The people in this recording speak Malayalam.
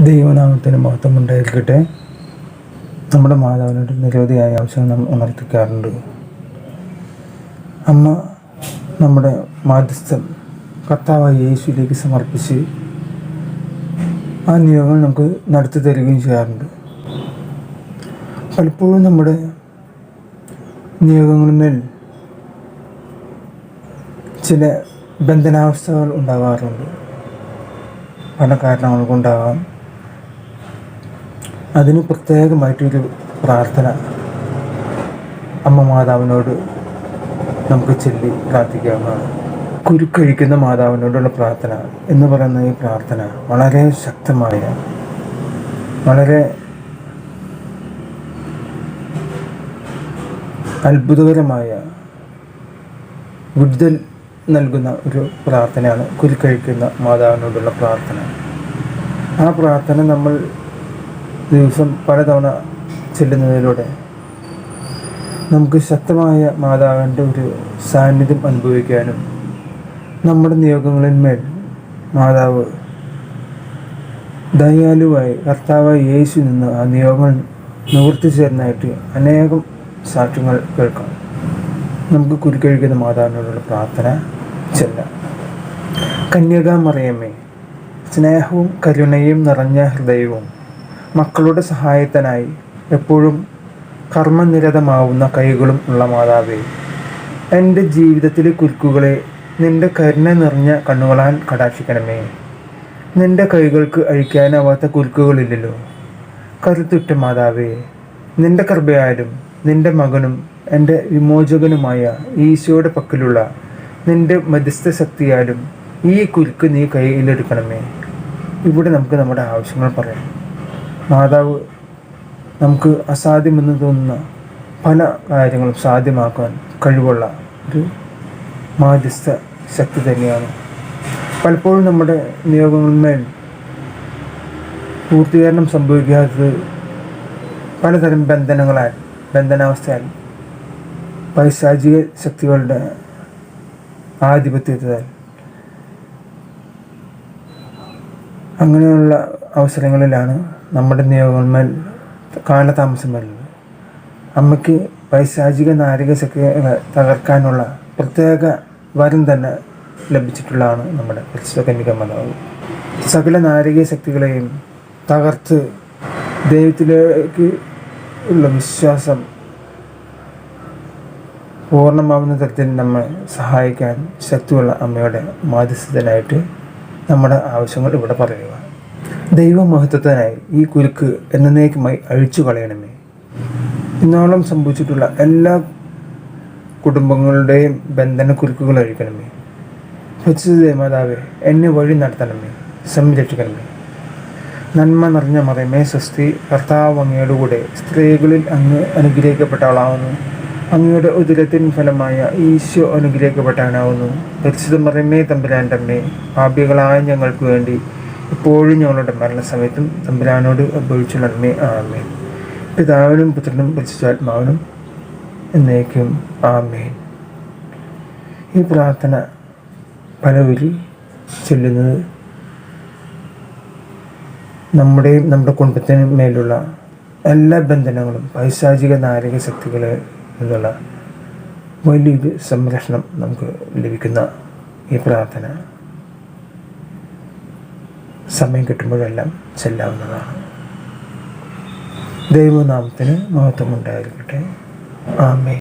ദൈവനാമത്തിന് മഹത്വം ഉണ്ടായിരിക്കട്ടെ നമ്മുടെ മാതാവിനോട് നിരവധിയായ ആവശ്യങ്ങൾ നാം ഉണർത്തിക്കാറുണ്ട്. അമ്മ നമ്മുടെ മാധ്യസ്ഥം കർത്താവായ യേശുവിലേക്ക് സമർപ്പിച്ച് ആ നിയോഗങ്ങൾ നമുക്ക് നടത്തി തരികയും ചെയ്യാറുണ്ട്. പലപ്പോഴും നമ്മുടെ നിയോഗങ്ങളിന്മേൽ ചില ബന്ധനാവസ്ഥകൾ ഉണ്ടാകാറുണ്ട്. പല കാരണങ്ങൾ കൊണ്ടാകാം അതിന് പ്രത്യേകമായിട്ടൊരു പ്രാർത്ഥന അമ്മ മാതാവിനോട് നമുക്ക് ചൊല്ലി പ്രാർത്ഥിക്കാവുന്നതാണ്. കുരുക്കഴിക്കുന്ന മാതാവിനോടുള്ള പ്രാർത്ഥന എന്ന് പറയുന്ന ഈ പ്രാർത്ഥന വളരെ ശക്തമായ വളരെ അത്ഭുതകരമായ വിടുതൽ നൽകുന്ന ഒരു പ്രാർത്ഥനയാണ് കുരുക്കഴിക്കുന്ന മാതാവിനോടുള്ള പ്രാർത്ഥന. ആ പ്രാർത്ഥന നമ്മൾ ദിവസം പലതവണ ചെല്ലുന്നതിലൂടെ നമുക്ക് ശക്തമായ മാതാവിന്റെ ഒരു സാന്നിധ്യം അനുഭവിക്കാനും നമ്മുടെ നിയോഗങ്ങളിന്മേൽ മാതാവ് ദയാലുവായി കർത്താവായി യേശു നിന്ന് ആ നിയോഗങ്ങൾ നിവൃത്തി ചേർന്നായിട്ട് അനേകം സാക്ഷ്യങ്ങൾ കേൾക്കാം. നമുക്ക് കുരുക്കഴിക്കുന്ന മാതാവിനോടുള്ള പ്രാർത്ഥന ചെല്ലാം. കന്യകാമറിയമ്മേ സ്നേഹവും കരുണയും നിറഞ്ഞ ഹൃദയവും മക്കളുടെ സഹായത്തിനായി എപ്പോഴും കർമ്മനിരതമാവുന്ന കൈകളും ഉള്ള മാതാവേ എന്റെ ജീവിതത്തിലെ കുരുക്കുകളെ നിന്റെ കരുണ നിറഞ്ഞ കണ്ണുകളാൽ കടാക്ഷിക്കണമേ. നിന്റെ കൈകൾക്ക് അഴിക്കാനാവാത്ത കുരുക്കുകളില്ലല്ലോ. കരുത്തുറ്റ മാതാവേ നിന്റെ കൃപയാലും നിന്റെ മകനും എന്റെ വിമോചകനുമായ ഈശോയുടെ പക്കലുള്ള നിന്റെ മധ്യസ്ഥ ശക്തിയാലും ഈ കുരുക്ക് നീ കയ്യിലെടുക്കണമേ ഇവിടെ നമുക്ക് നമ്മുടെ ആവശ്യങ്ങൾ പറയാം. മാതാവ് നമുക്ക് അസാധ്യമെന്ന് തോന്നുന്ന പല കാര്യങ്ങളും സാധ്യമാക്കാൻ കഴിവുള്ള ഒരു മാധ്യസ്ഥ ശക്തി തന്നെയാണ്. പലപ്പോഴും നമ്മുടെ നിയോഗങ്ങളിന്മേൽ പൂർത്തീകരണം സംഭവിക്കാത്തത് പലതരം ബന്ധനങ്ങളാൽ ബന്ധനാവസ്ഥയാൽ പൈശാചിക ശക്തികളുടെ ആധിപത്യത്താൽ. അങ്ങനെയുള്ള അവസരങ്ങളിലാണ് നമ്മുടെ നിയോഗന്മേൽ കാലതാമസം വരുന്നത് അമ്മയ്ക്ക് പൈശാചിക നാരിക ശക്തികളെ തകർക്കാനുള്ള പ്രത്യേക വരം തന്നെ ലഭിച്ചിട്ടുള്ളതാണ് നമ്മുടെ പരിശുദ്ധ കന്യക മാതാവ്. സകല നാരിക ശക്തികളെയും തകർത്ത് ദൈവത്തിലേക്ക് ഉള്ള വിശ്വാസം പൂർണമാവുന്ന തരത്തിൽ നമ്മെ സഹായിക്കാൻ ശക്തിയുള്ള അമ്മയുടെ മാധ്യസ്ഥനായിട്ട് നമ്മുടെ ആവശ്യങ്ങൾ ഇവിടെ പറയുക. ദൈവമഹത്വത്തിനായി ഈ കുരുക്ക് എന്നേക്കുമായി അഴിച്ചു കളയണമേ. ഇന്നോളം സംഭവിച്ചിട്ടുള്ള എല്ലാ കുടുംബങ്ങളുടെയും ബന്ധന കുരുക്കുകൾ അഴിക്കണമേ. പരിശുദ്ധ മാതാവേ എന്നെ വഴി നടത്തണമേ സംരക്ഷിക്കണമേ. നന്മ നിറഞ്ഞ മറയമേ സ്വസ്തി കർത്താവ് അങ്ങയുടെ കൂടെ സ്ത്രീകളിൽ അങ്ങ് അനുഗ്രഹിക്കപ്പെട്ടവളാവുന്നു. അങ്ങയുടെ ഉദരത്തിൻ ഫലമായ ഈശോ അനുഗ്രഹിക്കപ്പെട്ടവനാവുന്നു. പരിശുദ്ധ മറയമേ തമ്പുരാന്റെ അമ്മേ പാപികളായ ഞങ്ങൾക്ക് വേണ്ടി ഇപ്പോഴും ഞങ്ങളുടെ മരണസമയത്തും തമ്പുരാനോട് അഭവിച്ചുള്ളമേ ആമേ പിതാവിനും പുത്രനും പരിശുദ്ധാത്മാവിനും എന്നേക്കും ആമേൻ. ഈ പ്രാർത്ഥന പലവരി ചൊല്ലുന്നത് നമ്മുടെയും നമ്മുടെ കുടുംബത്തിനും മേലുള്ള എല്ലാ ബന്ധനങ്ങളും പൈശാചിക നാരക ശക്തികളിൽ നിന്നുള്ള വലിയൊരു സംരക്ഷണം നമുക്ക് ലഭിക്കുന്ന ഈ പ്രാർത്ഥന. സമയം കിട്ടുമ്പോഴെല്ലാം ചെല്ലാവുന്നതാണ്. ദൈവനാമത്തിന് മഹത്വമുണ്ടായിരിക്കട്ടെ. ആമേ